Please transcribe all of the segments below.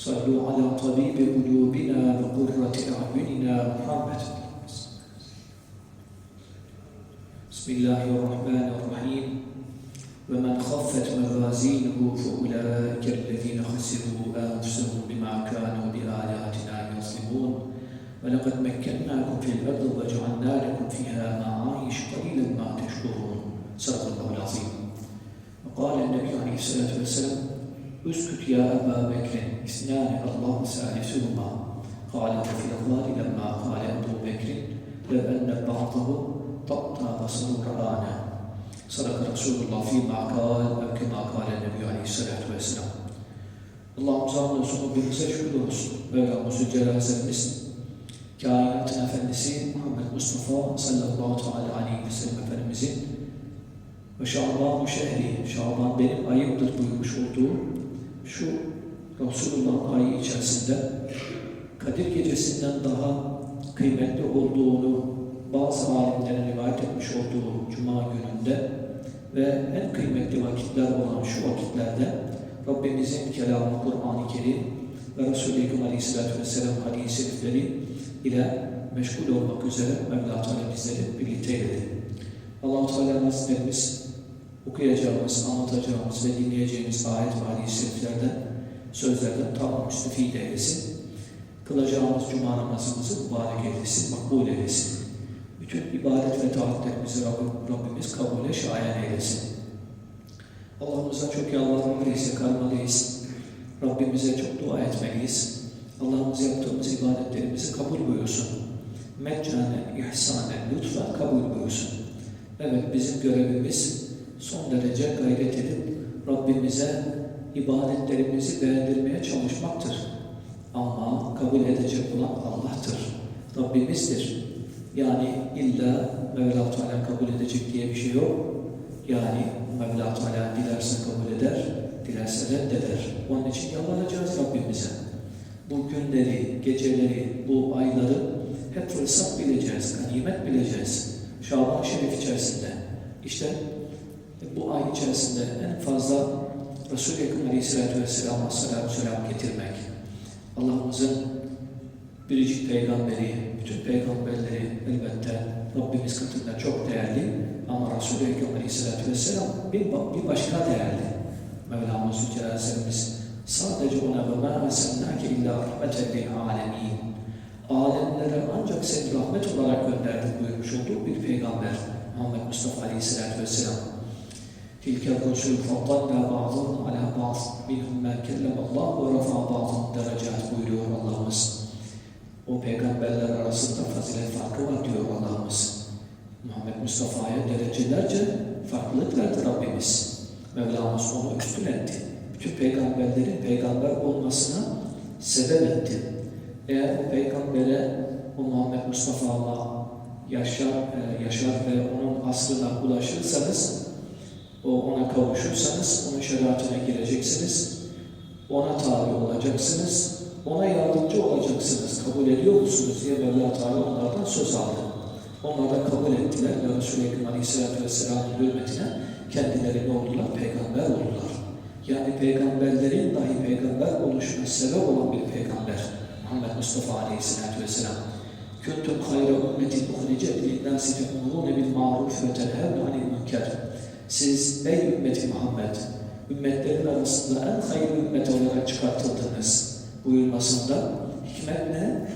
صلوا على طبيب قلوبنا وقرة أعيننا محمد. بسم الله الرحمن الرحيم. ومن خفت موازينه فأولئك الذين خسروا أنفسهم بما كانوا بآياتنا يظلمون. ولقد مكناكم في الأرض وجعلنا لكم فيها معايش قليلا ما تشكرون. صدق الله العظيم. وقال النبي عليه الصلاة والسلام اسكت يا أبا بكر اثنان الله ثالثهما قال وفي الأخبار لما قال أبو بكر لو أن بعضهم طأطأ بصره رآنا صدق رسول الله فيما قال أو كما قال النبي عليه الصلاة والسلام اللهم صل وسلم bize şükür olsun. Mevlamızı celazemiz, kainatın efendisi Muhammed Mustafa sallallahu teala aleyhi ve sellem Efendimizin ve Şaban-ı Şehri, Şaban benim ayımdır buyurmuş olduğu şu Resulullah ayı içerisinde Kadir gecesinden daha kıymetli olduğunu bazı alimlerin rivayet etmiş olduğu Cuma gününde ve en kıymetli vakitler olan şu vakitlerde Rabbimizin kelamı Kur'an-ı Kerim ve Resulü Ekrem Aleyhisselatü Vesselam hadis-i ile meşgul olmak üzere Mevla Teala bizleri birlikte eyledi. Allah-u Teala nasiplerimiz okuyacağımız, anlatacağımız ve dinleyeceğimiz ayet ve şeriflerden, sözlerden tam müstefide eylesin. Kılacağımız cuma namazımızı mübarek eylesin, makbul eylesin. Bütün ibadet ve taatlerimizi Rabbim, Rabbimiz kabule şayan eylesin. Allah'ımıza çok yalvarmalıyız, yakarmalıyız. Rabbimize çok dua etmeliyiz. Allah'ımız yaptığımız ibadetlerimizi kabul buyursun. Meccanen, ihsanen, lütfen kabul buyursun. Evet bizim görevimiz son derece gayret edip Rabbimize ibadetlerimizi beğendirmeye çalışmaktır. Ama kabul edecek olan Allah'tır. Rabbimizdir. Yani illa Mevla Teala kabul edecek diye bir şey yok. Yani Mevla Teala dilerse kabul eder, dilerse reddeder. Onun için yalvaracağız Rabbimize. Bu günleri, geceleri, bu ayları hep fırsat bileceğiz, ganimet bileceğiz. Şaban-ı Şerif içerisinde. İşte bu ay içerisinde en fazla Resul-i Ekrem Aleyhisselatü Vesselam'a selam selam getirmek. Allah'ımızın biricik peygamberi, bütün peygamberleri elbette Rabbimiz katında çok değerli ama Resul-i Ekrem Aleyhisselatü Vesselam bir, bir başka değerli. Mevlamız Zülcelal'imiz sadece ona ve mâ mesennâke illâ rahmeten lil âlemîn. Alemlere ancak seni rahmet olarak gönderdik buyurmuş olduğu bir peygamber Muhammed Mustafa Aleyhisselatü Vesselam. تلك الرسل فضلنا بعضهم على بعض منهم ما كلم الله ورفع بعضهم درجات buyuruyor Allah'ımız. O peygamberler arasında fazilet farkı var diyor Allah'ımız. Muhammed Mustafa'ya derecelerce farklılık verdi Rabbimiz. Mevlamız onu üstün etti. Bütün peygamberlerin peygamber olmasına sebep etti. Eğer o peygambere, o Muhammed Mustafa'la yaşar, yaşar ve onun aslına ulaşırsanız o ona kavuşursanız onun şeriatına gireceksiniz. Ona tabi olacaksınız. Ona yardımcı olacaksınız. Kabul ediyor musunuz diye Mevla Teala onlardan söz aldı. Onlar da kabul ettiler ve Resul-i Ekrem Aleyhisselatü Vesselam'ın hürmetine kendileri ne oldular? Peygamber oldular. Yani peygamberlerin dahi peygamber oluşuna sebep olan bir peygamber. Muhammed Mustafa Aleyhisselatü Vesselam. Kuntum hayra ümmetin uhricet linnâsi te'murûne bil ma'ruf ve tenhevne anil münker. Siz ey ümmeti Muhammed, ümmetlerin arasında en hayırlı ümmet olarak çıkartıldınız buyurmasında hikmet ne?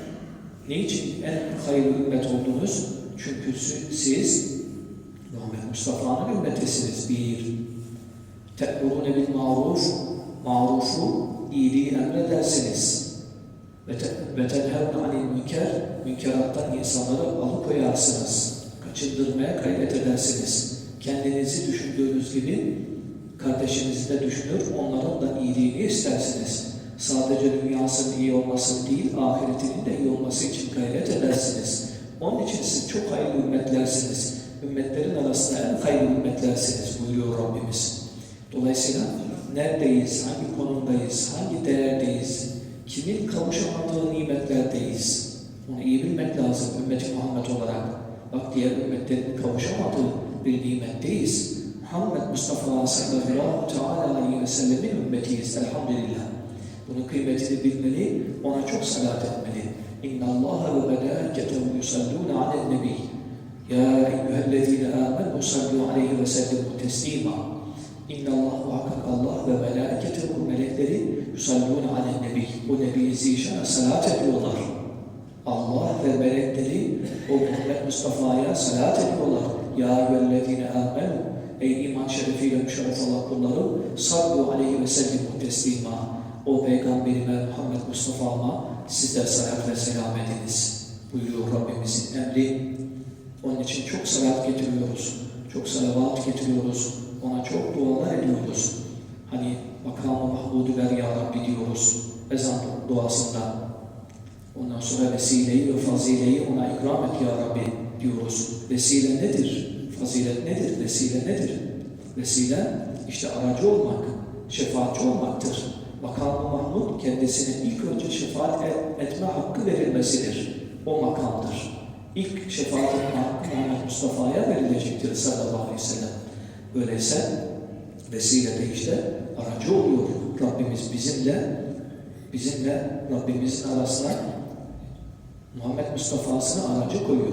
Niçin en hayırlı ümmet oldunuz? Çünkü siz Muhammed Mustafa'nın ümmetisiniz. Bir, te'murune bil maruf, marufu, iyiliği emredersiniz. Ve tenhevne anil münker, münkerattan insanları alıkoyarsınız. Kaçındırmaya gayret edersiniz kendinizi düşündüğünüz gibi kardeşinizi de düşünür, onların da iyiliğini istersiniz. Sadece dünyasının iyi olması değil, ahiretinin de iyi olması için gayret edersiniz. Onun için siz çok hayırlı ümmetlersiniz. Ümmetlerin arasında en hayırlı ümmetlersiniz buyuruyor Rabbimiz. Dolayısıyla neredeyiz, hangi konumdayız, hangi değerdeyiz, kimin kavuşamadığı nimetlerdeyiz. Onu iyi bilmek lazım ümmeti Muhammed olarak. Bak diğer ümmetlerin kavuşamadığı bir nimetteyiz. Muhammed Mustafa sallallahu teala aleyhi ve sellemin ümmetiyiz elhamdülillah. Bunun kıymetini bilmeli, ona çok salat etmeli. İnna Allah ve melâketehu yusallûne alen nebi. Ya eyyühellezîne âmenû sallû aleyhi ve sellemû teslîmâ. İnna Allah muhakkak Allah ve melâketehu melekleri yusallûne alen nebi. O Nebi Zişan'a salat ediyorlar. Allah ve melekleri o Muhammed Mustafa'ya salat ediyorlar. Ya eyyühellezîne âmenû. Ey iman şerefiyle müşerref olan kullarım, sallu aleyhi ve sellimu teslima. O peygamberime Muhammed Mustafa'ma siz de salat ve selam ediniz. Buyuruyor Rabbimizin emri. Onun için çok salat getiriyoruz. Çok salavat getiriyoruz. Ona çok dualar ediyoruz. Hani makamı Mahmud'u ver ya Rabbi diyoruz. Ezan duasında. Ondan sonra vesileyi ve fazileyi ona ikram et ya Rabbi diyoruz. Vesile nedir? Fazilet nedir? Vesile nedir? Vesile işte aracı olmak, şefaatçi olmaktır. Makamı Mahmud kendisine ilk önce şefaat et- etme hakkı verilmesidir. O makamdır. İlk şefaat etme hakkı Muhammed Mustafa'ya verilecektir sallallahu aleyhi ve sellem. Öyleyse vesile de işte aracı oluyor. Rabbimiz bizimle bizimle Rabbimizin arasına Muhammed Mustafa'sını aracı koyuyor.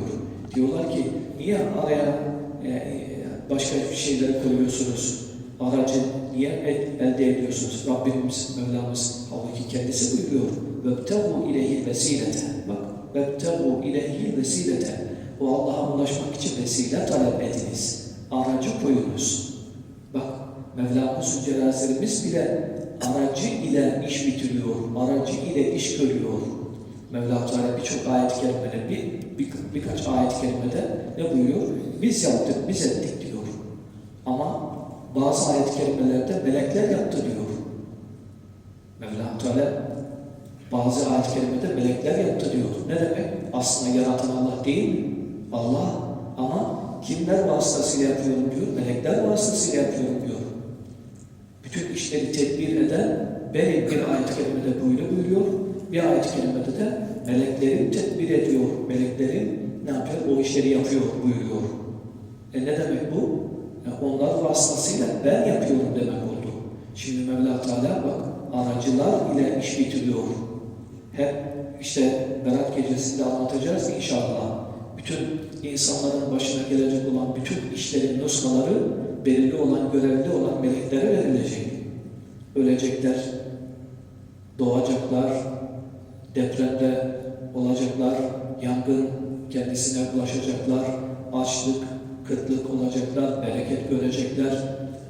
Diyorlar ki niye araya e, e başka şeyler koyuyorsunuz? Aracı niye et, elde ediyorsunuz? Rabbimiz, Mevlamız halbuki kendisi buyuruyor. Vebtevu ileyhi vesilete. Bak, vebtevu ileyhi vesilete. O Allah'a ulaşmak için vesile talep ediniz. Aracı koyunuz. Bak, Mevlamız Celal bile aracı ile iş bitiriyor, aracı ile iş görüyor. Mevla Teala birçok ayet-i kerimede, bir, bir, birkaç ayet-i kerimede ne buyuruyor? Biz yaptık, biz ettik diyor. Ama bazı ayet-i kerimelerde melekler yaptı diyor. Mevla Teala bazı ayet-i kerimede melekler yaptı diyor. Ne demek? Aslında yaratan Allah değil, Allah ama kimler vasıtasıyla yapıyorum diyor, melekler vasıtasıyla yapıyorum diyor. Bütün işleri tedbir eden benim bir ayet-i kerimede böyle buyuruyor. Bir ayet-i kerimede de meleklerin tedbir ediyor. Meleklerin ne yapıyor? O işleri yapıyor buyuruyor. E ne demek bu? E onlar vasıtasıyla ben yapıyorum demek oldu. Şimdi Mevla Teala bak aracılar ile iş bitiriyor. Hep işte Berat gecesinde anlatacağız inşallah. Bütün insanların başına gelecek olan bütün işlerin nuskaları belirli olan, görevli olan meleklere verilecek. Ölecekler, doğacaklar, depremde olacaklar, yangın kendisine ulaşacaklar, açlık, kıtlık olacaklar, bereket görecekler,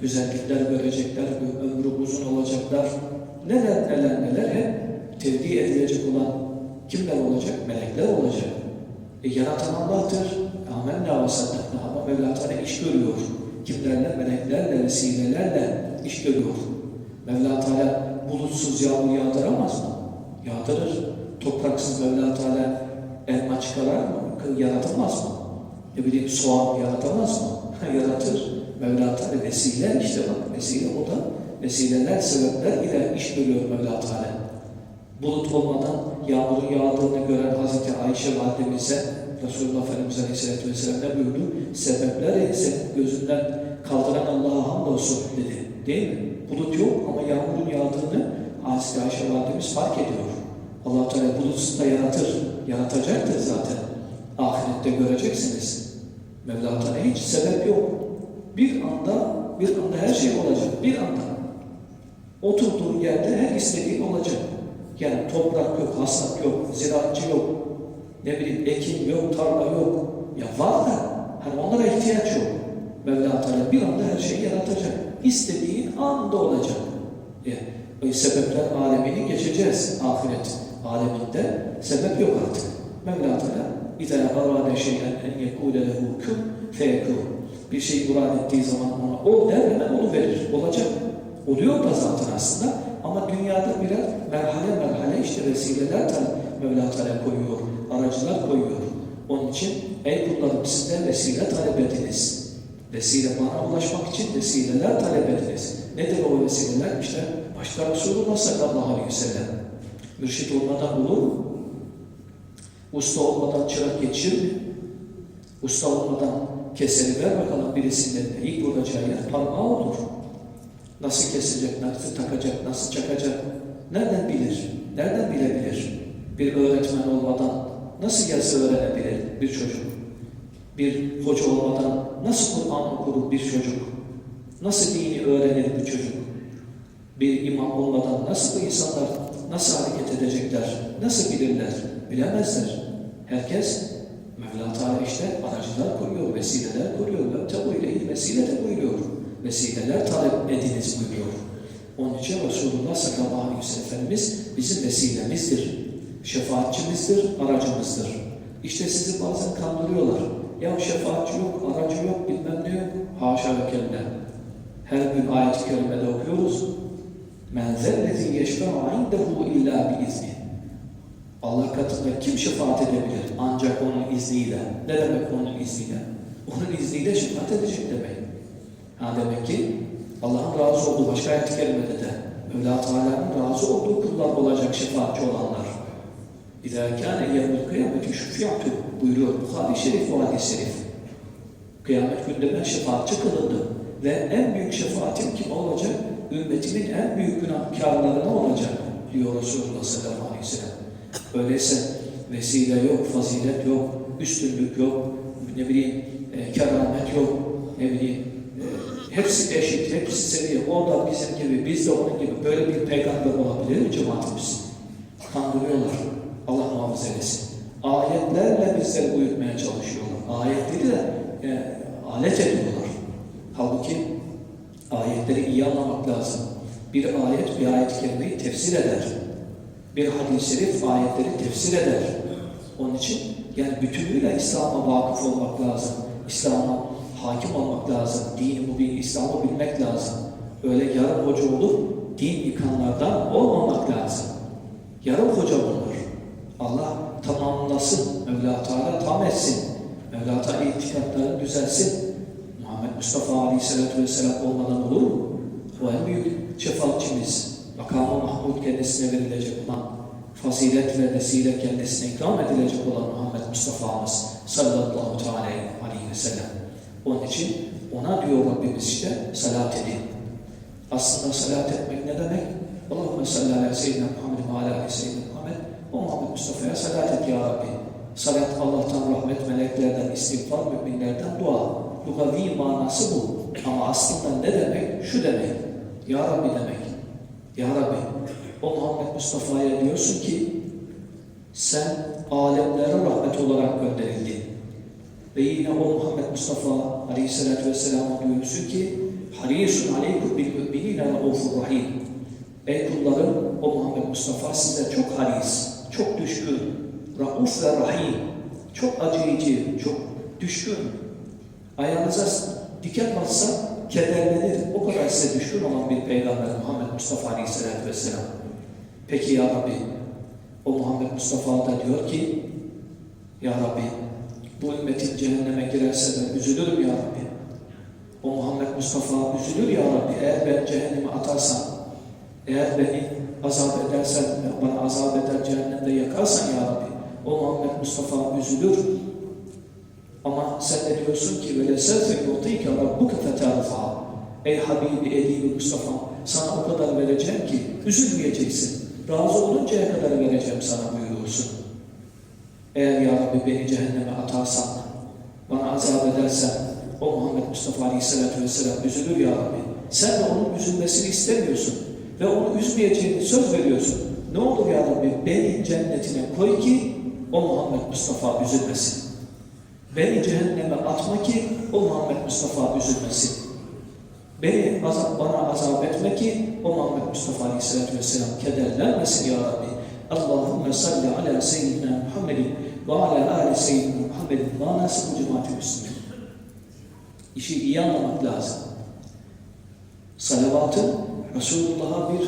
güzellikler görecekler, ömrü uzun olacaklar. Neler neler neler hep tevdi edilecek olan kimler olacak? Melekler olacak. E, yaratan Allah'tır. Amenna ve saddakna ama Mevla iş görüyor. Kimlerle? Meleklerle, vesilelerle iş görüyor. Mevla Teala bulutsuz yağmur yağdıramaz mı? Yağdırır. Topraksız Mevla Teala elma çıkarar mı? Yaratamaz mı? Ne bileyim soğan yaratamaz mı? Yaratır. Mevla Teala vesile işte bak vesile o da vesileler, sebepler ile iş görüyor Mevla Teala. Bulut olmadan yağmurun yağdığını gören Hazreti Ayşe validemize Resulullah Efendimiz Aleyhisselatü Vesselam ne buyurdu? Sebepler ise gözünden kaldıran Allah'a hamdolsun dedi. Değil mi? Bulut yok ama yağmurun yağdığını Hazreti Ayşe validemiz fark ediyor. Allah Teala bulutsuz da yaratır. Yaratacaktır zaten. Ahirette göreceksiniz. Mevla Teala hiç sebep yok. Bir anda, bir anda her şey olacak. Bir anda. Oturduğun yerde her istediğin olacak. Yani toprak yok, hasat yok, ziraatçı yok, ne bileyim ekin yok, tarla yok. Ya var da hani onlara ihtiyaç yok. Mevla Teala bir anda her şeyi yaratacak. İstediğin anda olacak. E, sebepler alemini geçeceğiz ahiret aleminde. Sebep yok artık. Mevla Teala اِذَا اَرَادَ شَيْئًا اَنْ يَكُولَ لَهُ كُمْ فَيَكُونَ Bir şey murad ettiği zaman ona ol der hemen onu verir. Olacak. Oluyor da zaten aslında. Ama Ama dünyada birer merhale merhale işte vesileler Teala, Mevla Teala koyuyor, aracılar koyuyor. Onun için ey kullarım sizden vesile talep ediniz. Vesile bana ulaşmak için vesileler talep ediniz. Nedir o vesileler? İşte başta Resulullah sallallahu aleyhi ve sellem. Mürşit olmadan olur mu? Usta olmadan çırak yetişir mi? Usta olmadan keseri ver bakalım birisinin eline. İlk vuracağı yer parmağı olur. Nasıl kesecek, nasıl takacak, nasıl çakacak? Nereden bilir? Nereden bilebilir? Bir öğretmen olmadan nasıl gelse öğrenebilir bir çocuk? Bir hoca olmadan nasıl Kur'an okur bir çocuk? Nasıl dini öğrenir bir çocuk? Bir imam olmadan nasıl bu insanlar nasıl hareket edecekler? Nasıl bilirler? Bilemezler. Herkes Mevla Teala işte aracılar koyuyor, vesileler koyuyor. Ve tabu ile vesile de buyuruyor. Vesileler talep ediniz buyuruyor. Onun için Resulullah sallallahu aleyhi ve sellem Efendimiz bizim vesilemizdir. Şefaatçimizdir, aracımızdır. İşte sizi bazen kandırıyorlar. Ya şefaatçi yok, aracı yok, bilmem ne yok. Haşa ve kella. Her gün ayet-i kerimede okuyoruz. Zellezi yeşfe'u indehu illa bi izni. Allah katında kim şefaat edebilir? Ancak onun izniyle. Ne demek onun izniyle? Onun izniyle şefaat edecek demek. Ha demek ki Allah'ın razı olduğu başka ayet-i kerimede de Mevla Teala'nın razı olduğu kullar olacak şefaatçi olanlar. İzâ kâne yevmül kıyameti şüfiyatü buyuruyor Bukhari Şerif ve Hadis Şerif. Kıyamet günde ben şefaatçi kılındım. Ve en büyük şefaatim kim olacak? Ümmetimin en büyük günahkarlarına olacak diyor Resulullah sallallahu aleyhi ve sellem. Öyleyse vesile yok, fazilet yok, üstünlük yok, ne bileyim e, keramet yok, ne bileyim e, hepsi eşit, hepsi seviye. O da bizim gibi, biz de onun gibi böyle bir peygamber olabilir mi cemaatimiz? Kandırıyorlar. Allah muhafaza eylesin. Ayetlerle bizleri uyutmaya çalışıyorlar. Ayetleri de e, alet ediyorlar. Halbuki ayetleri iyi anlamak lazım. Bir ayet bir ayet-i kerimeyi tefsir eder. Bir hadis-i şerif ayetleri tefsir eder. Onun için yani bütünüyle İslam'a vakıf olmak lazım. İslam'a hakim olmak lazım. Dini mübin, İslam'ı bilmek lazım. Öyle yarım hoca olup din yıkanlardan olmamak lazım. Yarım hoca bunlar. Allah tamamlasın. Mevla Teala tam etsin. Mevla Teala itikatlarını düzelsin. Mustafa Aleyhisselatü Vesselam olmadan olur mu? O en büyük şefaatçimiz. Makamı Mahmud kendisine verilecek olan fazilet ve vesile kendisine ikram edilecek olan Muhammed Mustafa'mız sallallahu teala aleyhi ve sellem. Onun için ona diyor Rabbimiz işte salat edin. Aslında salat etmek ne demek? Allahümme salli ala seyyidina Muhammed ve ala seyyidina Muhammed o Muhammed Mustafa'ya salat et ya Rabbi. Salat Allah'tan rahmet, meleklerden, istiğfar, müminlerden dua. Lugavi manası bu. Ama aslında ne demek? Şu demek. Ya Rabbi demek. Ya Rabbi, o Muhammed Mustafa'ya diyorsun ki sen alemlere rahmet olarak gönderildin. Ve yine o Muhammed Mustafa Aleyhisselatü Vesselam'a diyorsun ki Harisun aleykum bil müminine raufur rahim. Ey kullarım, o Muhammed Mustafa size çok haris, çok düşkün, rauf ve rahim, çok acıyıcı, çok düşkün. Ayağınıza diken bassa kederlenir. O kadar size düşkün olan bir peygamber Muhammed Mustafa Aleyhisselatü Vesselam. Peki ya Rabbi, o Muhammed Mustafa da diyor ki, Ya Rabbi, bu ümmetin cehenneme girerse ben üzülürüm ya Rabbi. O Muhammed Mustafa üzülür ya Rabbi. Eğer ben cehenneme atarsam, eğer beni azap edersen, bana azap eder cehennemde yakarsan ya Rabbi. O Muhammed Mustafa üzülür. Ama sen de diyorsun ki böyle sevfe yutike rabbuke fetarfa. Ey Habibi Edebi Mustafa sana o kadar vereceğim ki üzülmeyeceksin. Razı oluncaya kadar vereceğim sana buyuruyorsun. Eğer ya Rabbi beni cehenneme atarsan, bana azap edersen, o Muhammed Mustafa Aleyhisselatü Vesselam üzülür ya Rabbi. Sen de onun üzülmesini istemiyorsun ve onu üzmeyeceğini söz veriyorsun. Ne olur ya Rabbi beni cennetine koy ki o Muhammed Mustafa üzülmesin. Beni cehenneme atma ki o Muhammed Mustafa üzülmesin. Beni azap, bana azap etme ki o Muhammed Mustafa Aleyhisselatü Vesselam kederlenmesin ya Rabbi. Allahümme salli ala seyyidina Muhammedin ve ala ali seyyidina Muhammedin manası bu cemaat-i Müslümin. İşi iyi anlamak lazım. Salavatın Resulullah'a bir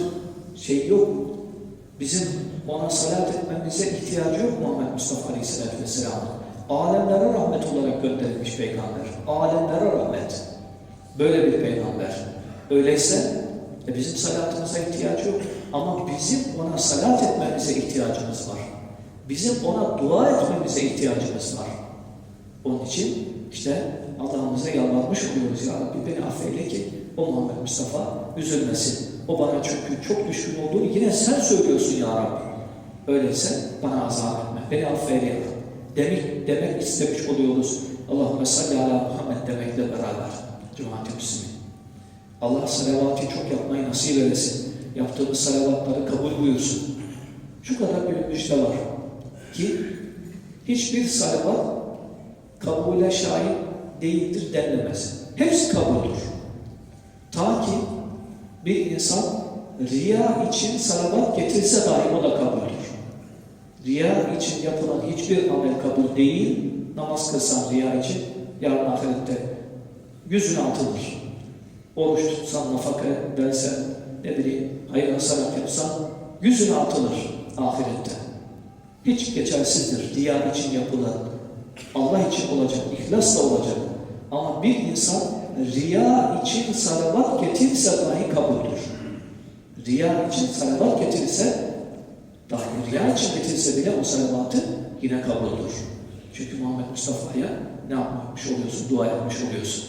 şey yok. Bizim ona salat etmemize ihtiyacı yok Muhammed Mustafa Aleyhisselatü Vesselam'ın. Alemlere rahmet olarak gönderilmiş peygamber. Alemlere rahmet. Böyle bir peygamber. Öyleyse e bizim salatımıza ihtiyacı yok. Ama bizim ona salat etmemize ihtiyacımız var. Bizim ona dua etmemize ihtiyacımız var. Onun için işte Allah'ımıza yalvarmış oluyoruz. Ya Rabbi beni affeyle ki o Muhammed Mustafa üzülmesin. O bana çünkü çok düşkün olduğunu yine sen söylüyorsun ya Rabbi. Öyleyse bana azap etme. Beni affeyle ya. Demek, demek istemiş oluyoruz. Allahümme salli ala Muhammed demekle beraber. Cemaat-i. Allah salavatı çok yapmayı nasip eylesin. Yaptığımız salavatları kabul buyursun. Şu kadar bir müjde var ki hiçbir salavat kabule şahit değildir denilemez. Hepsi kabuldür. Ta ki bir insan riya için salavat getirse dahi o da kabuldür. Riya için yapılan hiçbir amel kabul değil, namaz kılsan riya için yarın ahirette yüzüne atılır. Oruç tutsan, nafaka versen, ne bileyim, hayır hasanat yapsan yüzüne atılır ahirette. Hiç geçersizdir. Riya için yapılan, Allah için olacak, ihlasla olacak. Ama bir insan riya için salavat getirirse dahi kabuldür. Riya için salavat getirirse dahi riya için getirirse bile o salavatı yine kabuldür. Çünkü Muhammed Mustafa'ya ne yapmış oluyorsun? Dua yapmış oluyorsun.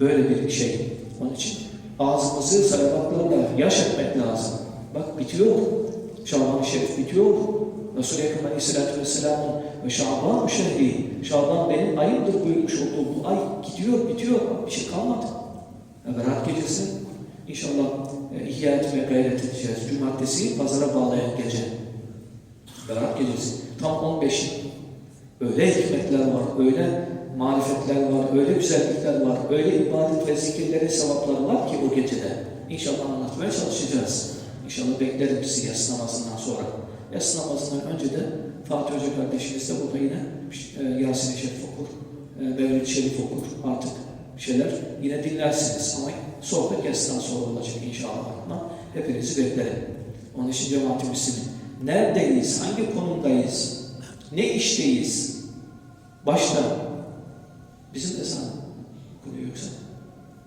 Böyle bir şey. Onun için ağzımızı salavatlarla yaş etmek lazım. Bak bitiyor. Şaban-ı Şerif bitiyor. Resul-i Ekrem Aleyhisselatü Vesselam'ın ve Şaban-ı Şehri, Şaban benim ayımdır buyurmuş olduğu bu ay gidiyor, bitiyor. Bir şey kalmadı. Berat gecesi inşallah e, ihya etmeye gayret edeceğiz. Cumartesi pazara bağlayan gece. Berat gecesi. Tam 15 Öyle hikmetler var, öyle marifetler var, öyle güzellikler var, öyle ibadet ve zikirlere sevaplar var ki o gecede. İnşallah anlatmaya çalışacağız. İnşallah beklerim sizi yatsı namazından sonra. Yatsı namazından önce de Fatih Hoca kardeşimiz de burada yine e, Yasin-i Şerif okur, e, Mevlid Şerif okur artık şeyler. Yine dinlersiniz ama sohbet yatsıdan sonra olacak inşallah. Hepinizi beklerim. Onun için cemaat-i. Neredeyiz? Hangi konumdayız? Ne işteyiz? Başta bizim ezan okunuyor yoksa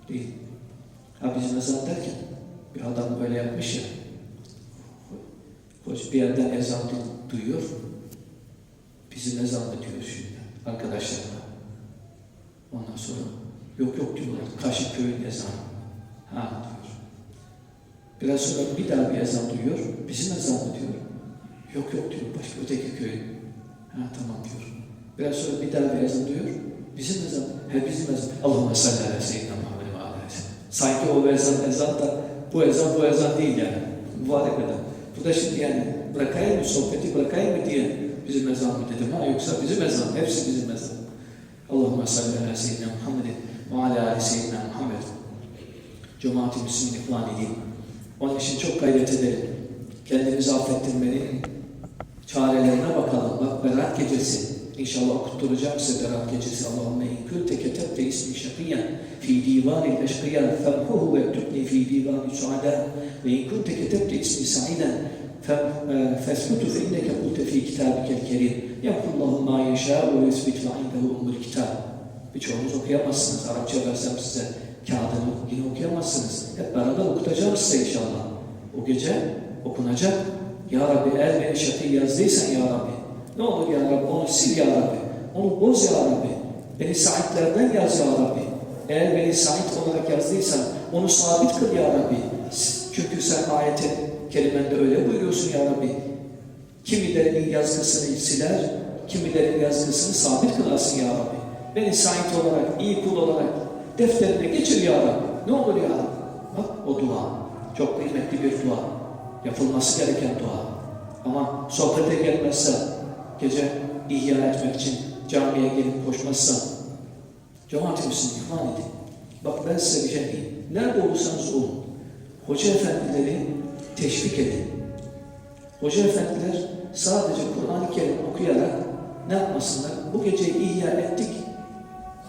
değil. Ha bizim ezan derken bir adam böyle yapmış ya. Hoş bir yerden ezan du- duyuyor. Bizim ezan da diyor şimdi arkadaşlarına. Ondan sonra yok yok diyorlar. Kaşıkköy'ün ezanı. Ha diyor. Biraz sonra bir daha bir ezan duyuyor. Bizim ezan mı diyor. Yok yok diyor. Başka öteki köyün. Ha tamam diyor. Biraz sonra bir daha bir ezan duyuyor. Bizim ezan. He bizim ezan. Allahümme salli ala seyyidina Muhammed ve ala. Sanki o ezan ezan da bu ezan bu ezan değil yani. Mübarek ezan. Bu da şimdi yani bırakayım mı sohbeti bırakayım mı diye bizim ezan mı dedim ha yoksa bizim ezan. Hepsi bizim ezan. Allahümme salli ala seyyidina Muhammed ve ala ali seyyidina Muhammed. Cemaat-i Müslümin ihvan edeyim. Onun için çok gayret edelim. Kendimizi affettirmenin çarelerine bakalım. Bak Berat Gecesi. İnşallah okutturacağım size Berat Gecesi. Allahümme in kunte ketebte ismi şakiyen fi divanil eşkiyen femhuhu ve tübni fi divanil suada ve in kunte ketebte ismi sa'iden فاثبت فإنك قلت في كتابك الكريم يمحو الله ما يشاء ويثبت وعنده أم الكتاب Birçoğunuz okuyamazsınız. Arapça versem size kağıdını yine okuyamazsınız. Hep beraber okutacağım size inşallah. O gece okunacak. ya Rabbi eğer beni şakî yazdıysan Ya Rabbi. Ne olur Ya Rabbi onu sil Ya Rabbi. Onu boz Ya Rabbi. Beni saitlerden yaz Ya Rabbi. Eğer beni sait olarak yazdıysan onu sabit kıl Ya Rabbi. Çünkü sen ayete kelimende öyle buyuruyorsun Ya Rabbi. Kimilerinin yazgısını siler, kimilerinin yazgısını sabit kılarsın Ya Rabbi. Beni sait olarak, iyi kul olarak defterine geçir Ya Rabbi. Ne olur Ya Rabbi. Bak o dua. Çok kıymetli bir dua. Yapılması gereken dua. Ama sohbete gelmezse, gece ihya etmek için camiye gelip koşmazsa, cemaat-i Müslümin ihvan edin. Bak ben size bir şey diyeyim. Nerede olursanız olun. Hoca efendileri teşvik edin. Hoca efendiler sadece Kur'an-ı Kerim okuyarak ne yapmasınlar? Bu geceyi ihya ettik.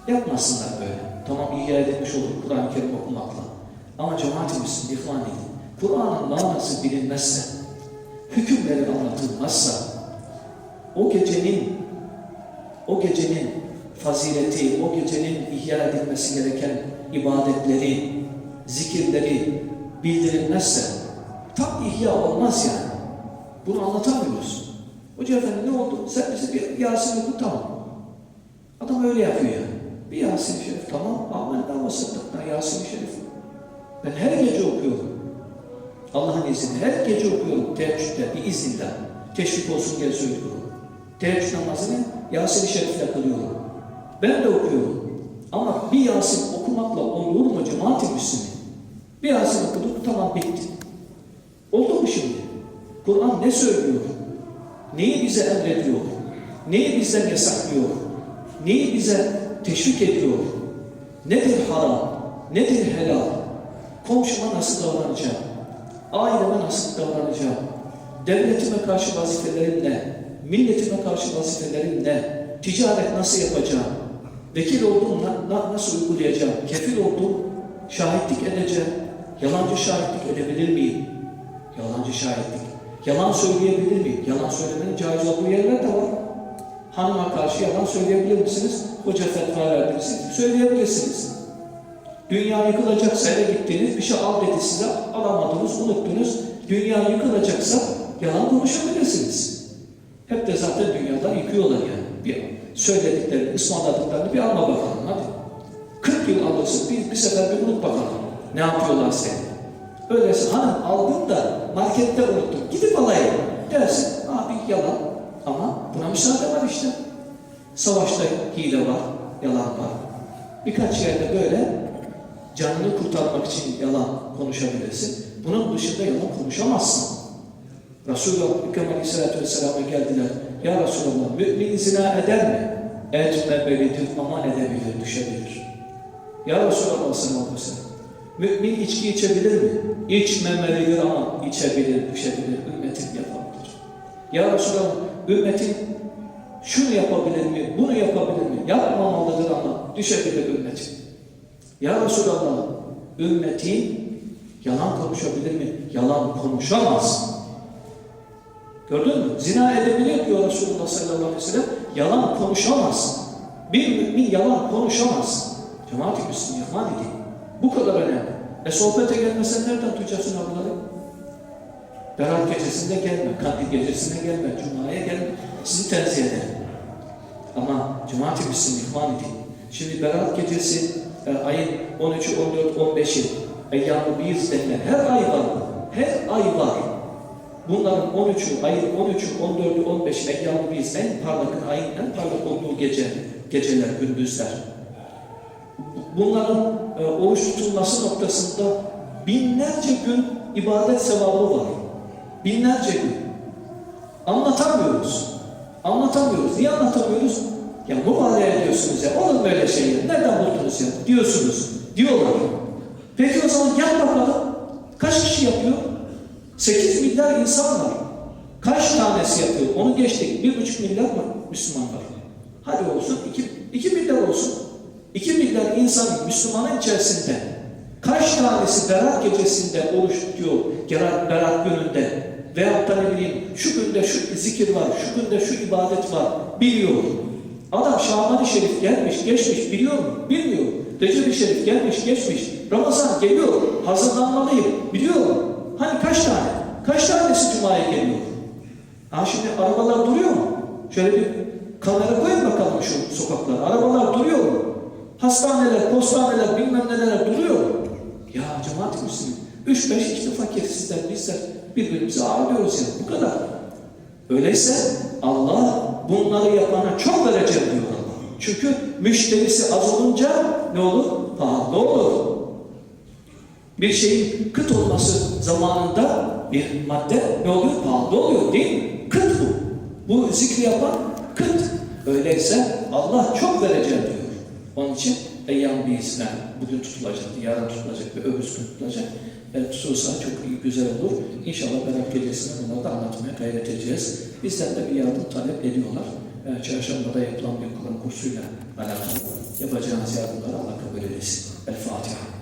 Yapmasınlar böyle. Tamam ihya edilmiş olur Kur'an-ı Kerim okumakla. Ama cemaat-i Müslümin ihvan edin. Kur'an'ın manası bilinmezse, hükümleri anlatılmazsa, o gecenin o gecenin fazileti, o gecenin ihya edilmesi gereken ibadetleri, zikirleri bildirilmezse tam ihya olmaz yani. Bunu anlatamıyoruz. Hoca efendi ne oldu? Sen bize bir Yasin oku tamam. Adam öyle yapıyor yani. Bir Yasin-i Şerif tamam. Amenna ve sıddıkna Yasin-i Şerif. Ben her gece okuyorum. Allah'ın izniyle her gece okuyorum teheccüde bir iznillah. Teşvik olsun diye söylüyorum. Teheccüd namazını Yasin-i Şerif'le kılıyorum. Ben de okuyorum. Ama bir Yasin okumakla olur mu cemaat-i Müslümin? Bir Yasin okuduk tamam bitti. Oldu mu şimdi? Kur'an ne söylüyor? Neyi bize emrediyor? Neyi bizden yasaklıyor? Neyi bize teşvik ediyor? Nedir haram? Nedir helal? Komşuma nasıl davranacağım? Aileme nasıl davranacağım? Devletime karşı vazifelerim ne? Milletime karşı vazifelerim ne? Ticaret nasıl yapacağım? Vekil olduğum na- na- nasıl uygulayacağım? Kefil olduğum şahitlik edeceğim. Yalancı şahitlik edebilir miyim? Yalancı şahitlik. Yalan söyleyebilir miyim? Yalan söylemenin caiz olduğu yerler de var. Hanıma karşı yalan söyleyebilir misiniz? Hoca fetva verdiniz. Söyleyebilirsiniz. Dünya yıkılacaksa eve gittiniz, bir şey al dedi size, alamadınız, unuttunuz. Dünya yıkılacaksa yalan konuşabilirsiniz. Hep de zaten dünyadan yıkıyorlar yani. Bir söylediklerini, ısmarladıklarını bir alma bakalım hadi. 40 yıl alırsın, bir, bir sefer bir unut bakalım. Ne yapıyorlar seni? Öyleyse hanım aldım da markette unuttum. Gidip alayım dersin. Abi yalan ama buna müsaade var işte. Savaşta hile var, yalan var. Birkaç yerde böyle canını kurtarmak için yalan konuşabilirsin. Bunun dışında yalan konuşamazsın. Resulullah Ekrem Aleyhisselatü Vesselam'a geldiler. Ya Resulallah mümin zina eder mi? Etmemelidir ama edebilir, düşebilir. Ya Resulallah sallallahu aleyhi. Mümin içki içebilir mi? İçmemelidir ama içebilir, düşebilir. Ümmetim yapabilir. Ya Resulallah ümmetin şunu yapabilir mi, bunu yapabilir mi? Yapmamalıdır ama düşebilir ümmetin. Ya Resulallah ümmetin yalan konuşabilir mi? Yalan konuşamaz. Gördün mü? Zina edebilir diyor Resulullah sallallahu aleyhi ve sellem. Yalan konuşamaz. Bir mümin yalan konuşamaz. Cemaat-i Müslüman edin. Bu kadar önemli. E sohbete gelmesen nereden duyacaksın bunları? Berat gecesinde gelme, Kandil gecesinde gelme, Cuma'ya gelme. Sizi tenzih ederim. Ama Cemaat-i Müslüman ihmal edin. Şimdi Berat gecesi e, ayın 13'ü, 14, 15'i Eyyam-ı Biz denilen her ay var. Her ay var. Bunların 13'ü, ayın 13'ü, 14'ü, 15'i Eyyam-ı Biz en parlak ayın en parlak olduğu gece, geceler, gündüzler. Bunların e, oruç tutulması noktasında binlerce gün ibadet sevabı var. Binlerce gün. Anlatamıyoruz. Anlatamıyoruz. Niye anlatamıyoruz? Ya mübalağa ediyorsunuz ya. Olur böyle şeyler. Nereden buldunuz ya? Diyorsunuz. Diyorlar. Peki o zaman gel bakalım. Kaç kişi yapıyor? 8 milyar insan var. Kaç tanesi yapıyor? Onu geçtik. 1,5 milyar mı Müslüman var? Hadi olsun. 2, 2 milyar olsun. 2 milyar insanın Müslümanın içerisinde kaç tanesi Berat gecesinde oruç tutuyor, Berat gününde veyahut da ne bileyim şu günde şu zikir var, şu günde şu ibadet var biliyor. Adam Şaban-ı Şerif gelmiş, geçmiş biliyor mu? Bilmiyor. Recep-i Şerif gelmiş, geçmiş. Ramazan geliyor, hazırlanmalıyım biliyor mu? Hani kaç tane? Kaç tanesi Cuma'ya geliyor? Ha şimdi arabalar duruyor mu? Şöyle bir kamera koyun bakalım şu sokaklara. Arabalar duruyor mu? Hastaneler, postaneler, bilmem neler duruyor mu? Ya cemaat-i Müslümin, üç beş işte fakir sizler, bizler birbirimizi ağırlıyoruz ya. Bu kadar. Öyleyse Allah bunları yapana çok vereceğim diyor Allah. Çünkü müşterisi az olunca ne olur? Pahalı olur. Bir şeyin kıt olması zamanında bir madde ne oluyor? Pahalı oluyor değil mi? Kıt bu. Bu zikri yapan kıt. Öyleyse Allah çok vereceğim diyor. Onun için eyyam bir izler. Bugün tutulacak, yarın tutulacak ve öbür gün tutulacak. E, tutulsa çok güzel olur. İnşallah Berat Gecesi'nde bunları da anlatmaya gayret edeceğiz. Bizden de bir yardım talep ediyorlar. E, çarşambada yapılan bir Kur'an kursuyla alakalı yapacağınız yardımları Allah kabul eylesin. El Fatiha.